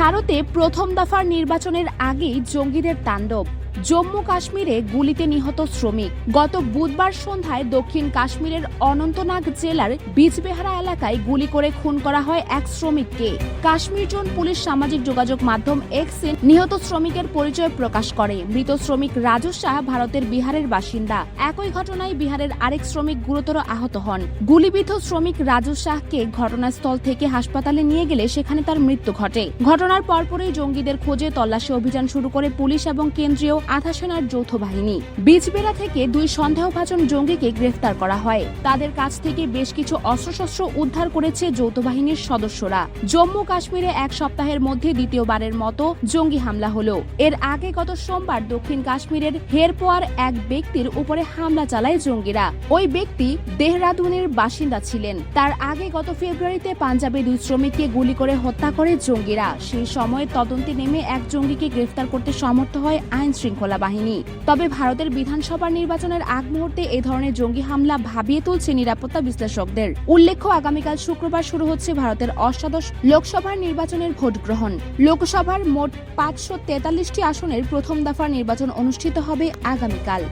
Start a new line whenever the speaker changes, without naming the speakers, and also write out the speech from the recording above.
ভারতে প্রথম দফার নির্বাচনের আগেই জঙ্গিদের তাণ্ডব। জম্মু কাশ্মীরে গুলিতে নিহত শ্রমিক। গত বুধবার সন্ধ্যায় দক্ষিণ কাশ্মীরের অনন্তনাগ জেলার বীজবেহারা এলাকায় গুলি করে খুন করা হয় এক শ্রমিককে। কাশ্মীর জোন পুলিশ সামাজিক যোগাযোগ মাধ্যম এক্সে নিহত শ্রমিকের পরিচয় প্রকাশ করে। মৃত শ্রমিক রাজু শাহ ভারতের বিহারের বাসিন্দা। একই ঘটনায় বিহারের আরেক শ্রমিক গুরুতর আহত হন। গুলিবিদ্ধ শ্রমিক রাজু শাহকে ঘটনাস্থল থেকে হাসপাতালে নিয়ে গেলে সেখানে তার মৃত্যু ঘটে। ঘটনার পরপরই জঙ্গিদের খোঁজে তল্লাশি অভিযান শুরু করে পুলিশ এবং কেন্দ্রীয় আধা সেনার যৌথ বাহিনী। বীজবেড়া থেকে দুই সন্দেহভাজন জঙ্গিকে গ্রেফতার করা হয়। তাদের কাছ থেকে বেশ কিছু অস্ত্রশস্ত্র উদ্ধার করেছে যৌথ বাহিনীর সদস্যরা। জম্মু কাশ্মীরে এক সপ্তাহের মধ্যে দ্বিতীয়বারের মতো জঙ্গি হামলা হলো। এর আগে গত সোমবার দক্ষিণ কাশ্মীরের হেরপোয়ার এক ব্যক্তির উপরে হামলা চালায় জঙ্গিরা। ওই ব্যক্তি দেহরাদুনের বাসিন্দা ছিলেন। তার আগে গত ফেব্রুয়ারিতে পাঞ্জাবে দুই শ্রমিককে গুলি করে হত্যা করে জঙ্গিরা। সেই সময় তদন্তে নেমে এক জঙ্গিকে গ্রেফতার করতে সমর্থ হয় আইন শৃঙ্খলা বাহিনী। তবে ভারতের বিধানসভা নির্বাচনের আগ মুহূর্তে এ ধরনের জঙ্গি হামলা ভাবিয়ে তুলছে নিরাপত্তা বিশ্লেষকদের। উল্লেখ্য, আগামীকাল শুক্রবার শুরু হচ্ছে ভারতের অষ্টাদশ লোকসভার নির্বাচনের ভোট গ্রহণ। লোকসভার মোট পাঁচশো তেতাল্লিশটি আসনের প্রথম দফার নির্বাচন অনুষ্ঠিত হবে আগামীকাল।